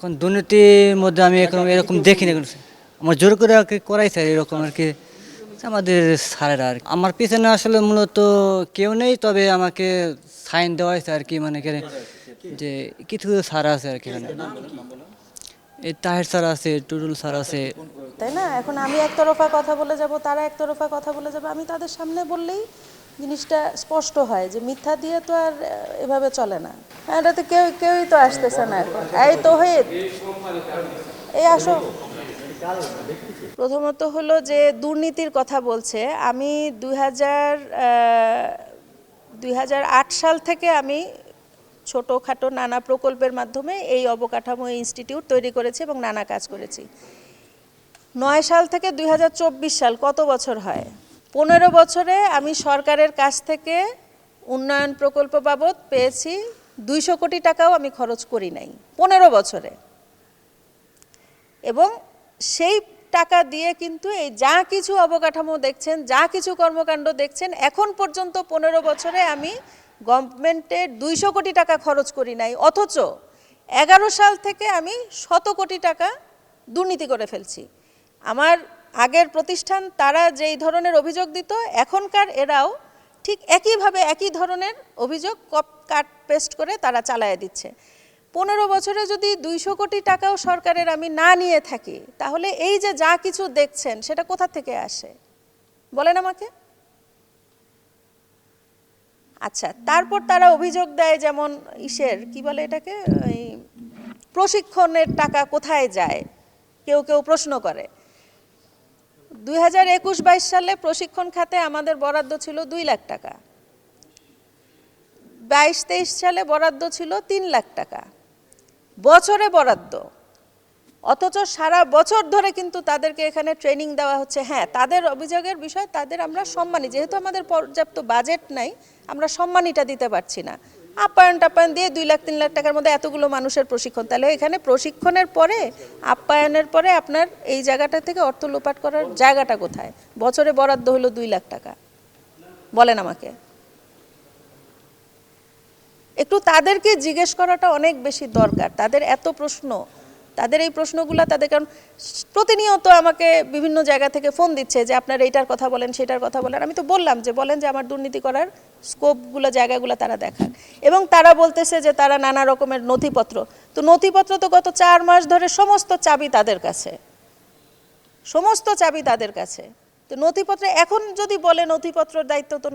এখন দুর্নীতির মধ্যে আমি এখন এরকম দেখি না আমার জোর করে আর কি করাইছে এরকম আর কি। আমাদের স্যারেরা আর। আমার পিছনে আসলে মূলত কেউ নেই, তবে আমাকে সাইন দেওয়া হয়েছে আর কি মানে যে কিছু স্যার আছে আর কি এখানে। এই তাহের স্যার আছে, টুটুল স্যার আছে। তাই না? এখন আমি একতরফা কথা বলে যাব, তারা একতরফা কথা বলে যাবে। আমি তাদের সামনে বললেই জিনিসটা স্পষ্ট হয় যে মিথ্যা দিয়ে তো আর এভাবে চলে না। এটা তো কেউ, কেউই তো আসতেছে না এখন। এই তো হয়ে এই আসো। প্রথমত হলো যে দুর্নীতির কথা বলছে। আমি দুই হাজার দুই সাল থেকে আমি ছোটোখাটো নানা প্রকল্পের মাধ্যমে এই অবকাঠামো ইনস্টিটিউট তৈরি করেছি এবং নানা কাজ করেছি। নয় সাল থেকে দুই হাজার চব্বিশ সাল কত বছর হয়? পনেরো বছরে আমি সরকারের কাছ থেকে উন্নয়ন প্রকল্প বাবদ পেয়েছি। দুইশো কোটি টাকাও আমি খরচ করি নাই, পনেরো বছরে। এবং সেই টাকা দিয়ে কিন্তু এই যা কিছু অবকাঠামো দেখছেন, যা কিছু কর্মকাণ্ড দেখছেন, এখন পর্যন্ত পনেরো বছরে আমি গভর্নমেন্টের দুইশো কোটি টাকা খরচ করি নাই, অথচ এগারো সাল থেকে আমি শত কোটি টাকা দুর্নীতি করে ফেলছি। আমার আগের প্রতিষ্ঠান তারা যেই ধরনের অভিযোগ দিত, এখনকার এরাও ঠিক একইভাবে একই ধরনের অভিযোগ কাট পেস্ট করে তারা চালায় দিচ্ছে। পনেরো বছরে যদি দুইশো কোটি টাকাও সরকারের আমি না নিয়ে থাকি, তাহলে এই যে যা কিছু দেখছেন, সেটা কোথা থেকে আসে? বলেন আমাকে। আচ্ছা তারপর তারা অভিযোগ দেয় যেমন ইসের, কি বলে এটাকে? এই প্রশিক্ষণের টাকা কোথায় যায়? কেউ কেউ প্রশ্ন করে। দুই হাজার একুশ বাইশ সালে প্রশিক্ষণ খাতে আমাদের বরাদ্দ ছিল দুই লাখ টাকা। বাইশ তেইশ সালে বরাদ্দ ছিল তিন লাখ টাকা। বছরে বরাদ্দ। অথচ সারা বছর ধরে কিন্তু তাদেরকে এখানে ট্রেনিং দেওয়া হচ্ছে। হ্যাঁ তাদের অভিযোগের বিষয়, তাদের আমরা সম্মানী। যেহেতু আমাদের পর্যাপ্ত বাজেট নাই, আমরা সম্মানীটা দিতে পারছি না। আপ্যায়ন টাপ্যায়ন দিয়ে দুই লাখ, তিন লাখ টাকার মধ্যে এতগুলো মানুষের প্রশিক্ষণ। তাহলে এখানে প্রশিক্ষণের পরে, আপ্যায়নের পরে আপনার এই জায়গাটা থেকে অর্থ লোপাট করার জায়গাটা কোথায়? বছরে বরাদ্দ হলো দুই লাখ টাকা। বলেন আমাকে। একটু তাদেরকে জিজ্ঞেস করাটা অনেক বেশি দরকার। তাদের এত প্রশ্ন, তাদের এই প্রশ্নগুলো তাদের, কারণ প্রতিনিয়ত আমাকে বিভিন্ন জায়গা থেকে ফোন দিচ্ছে যে, আপনার এইটার কথা বলেন, সেটার কথা বলেন। আমি তো বললাম যে, বলেন যে, আমার দুর্নীতি করার স্কোপগুলো জায়গাগুলো তারা দেখান এবং তারা বলতেছে যে, তারা নানা রকমের নথিপত্র। তো নথিপত্র তো গত চার মাস ধরে সমস্ত চাবি তাদের কাছে। সমস্ত চাবি তাদের কাছে। তো নথিপত্র এখন যদি বলে নথিপত্রের দায়িত্ব তো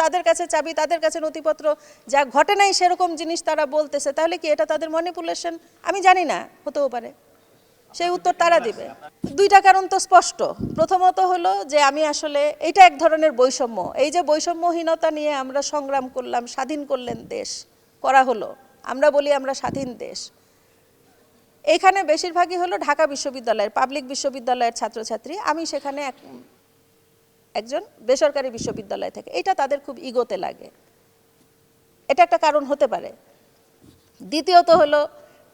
তাদের কাছে চাবি, তাদের কাছে নথিপত্র, যা ঘটে নাই সেরকম জিনিস তারা বলতেছে, তাহলে কি এটা তাদের ম্যানিপুলেশন আমি জানি না, হতেও পারে। সেই উত্তর তারা দিবে। দুইটা কারণ তো স্পষ্ট। প্রথমত হলো যে আমি আসলে, এটা এক ধরনের বৈষম্য। এই যে বৈষম্যহীনতা নিয়ে আমরা সংগ্রাম করলাম, স্বাধীন করলেন দেশ, করা হলো। আমরা বলি আমরা স্বাধীন দেশ। এখানে বেশিরভাগই হলো ঢাকা বিশ্ববিদ্যালয়ের পাবলিক বিশ্ববিদ্যালয়ের ছাত্রছাত্রী। আমি সেখানে এক একজন বেসরকারি বিশ্ববিদ্যালয় থেকে। এটা তাদের খুব ইগোতে লাগে। এটা একটা কারণ হতে পারে। দ্বিতীয়ত হলো,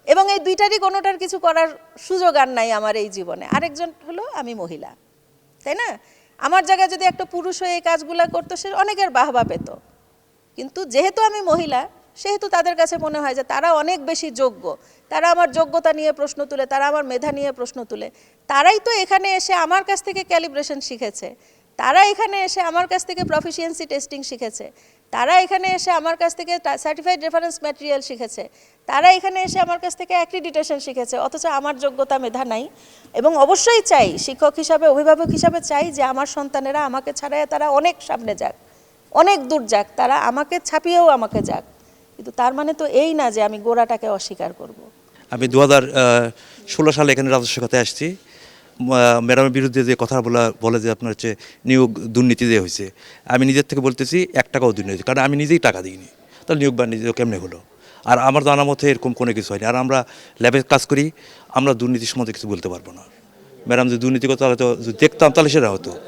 এবং এই দুইটারই কোনোটার কিছু করার সুযোগ আর নাই আমার এই জীবনে। আরেকজন হলো, আমি মহিলা। তাই না? আমার জায়গায় যদি একটা পুরুষ হয়ে এই কাজগুলো করতো, সে অনেকের বাহবা পেত। কিন্তু যেহেতু আমি মহিলা, সেহেতু তাদের কাছে মনে হয় যে তারা অনেক বেশি যোগ্য। তারা আমার যোগ্যতা নিয়ে প্রশ্ন তুলে, তারা আমার মেধা নিয়ে প্রশ্ন তুলে। তারাই তো এখানে এসে আমার কাছ থেকে ক্যালিব্রেশন শিখেছে। তারা এখানে এসে আমার কাছ থেকে প্রফিসিয়েন্সি টেস্টিং শিখেছে। তারা এখানে এসে আমার কাছ থেকে সার্টিফাইড রেফারেন্স ম্যাটেরিয়াল শিখেছে। তারা এখানে এসে আমার কাছ থেকে অ্যাক্রিডিটেশন শিখেছে, অথচ আমার যোগ্যতা মেধা নাই। এবং অবশ্যই চাই, শিক্ষক হিসাবে, অভিভাবক হিসাবে চাই যে আমার সন্তানেরা আমাকে ছাড়াই তারা অনেক সামনে যাক। অনেক দূর যাক, তারা আমাকে ছাপিয়েও আমাকে যাক। কিন্তু তার মানে তো এই না যে আমি গোড়াটাকে অস্বীকার করব। আমি দু হাজার ষোলো সালে এখানে রাজস্ব খাতে আসছি। ম্যাডামের বিরুদ্ধে যে কথা বলা, বলে যে আপনার হচ্ছে নিয়োগ দুর্নীতি যে হয়েছে, আমি নিজের থেকে বলতেছি এক টাকাও দুর্নীতি কারণ আমি নিজেই টাকা দিইনি। তাহলে নিয়োগ বা বাণিজ্য কেমনে হলো? আর আমার জানা মতে এরকম কোনো কিছু হয়নি। আর আমরা ল্যাবে কাজ করি, আমরা দুর্নীতি সম্বন্ধে কিছু বলতে পারব না। ম্যাডাম যদি দুর্নীতি করতো তাহলে তো যদি দেখতাম, তাহলে সেটা হতো।